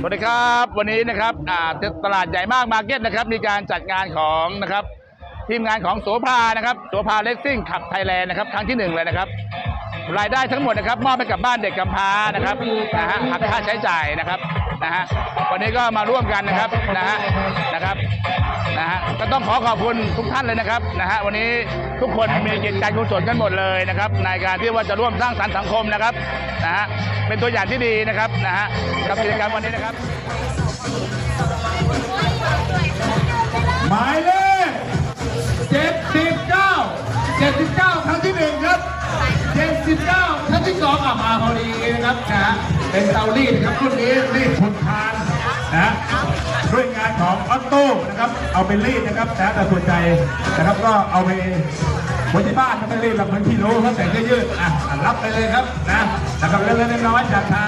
สวัสดีครับวันนี้นะครับตลาดใหญ่มากมาร์เก็ตนะครับมีการจัดงานของนะครับทีมงานของโสภานะครับโสภาเลสซิ่งขับไทยแลนด์นะครับครั้งที่หนึ่งเลยนะครับรายได้ทั้งหมดนะครับมอบให้กับบ้านเด็กกำพร้านะครับนะฮะหักค่าใช้จ่ายนะครับ นะฮะวันนี้ก็มาร่วมกันนะครับนะฮะนะครับนะฮะก็ต้องขอขอบคุณทุกท่านเลยนะครับนะฮะวันนี้ทุกคนมีจิตใจกุศลกันหมดเลยนะครับในการที่ว่าจะร่วมสร้างสรรค์สังคมนะครับนะฮะเป็นตัวอย่างที่ดีนะครับนะฮะกับกิจกรรมวันนี้นะครับ หมายเลขเจ็ดสิบเก้าเจ็ดสิบเก้าครั้งที่หนึ่งครับเจ็ดสิบเก้าครั้งที่สองอะมาพอดีนะครับนะฮะ เป็นเตารีดนะครับรุ่นนี้รีดทนทานนะด้วยงานของออโต้นะครับเอาไปรีดนะครับนะแต่ส่วนใจนะครับก็เอาไปไว้ที่บ้านก็ไม่รีดหรอกเหมันที่รู้ครับแต่ก็ยืดอะรับไปเลยครับนะนะครับเล็กๆน้อยๆจากทาง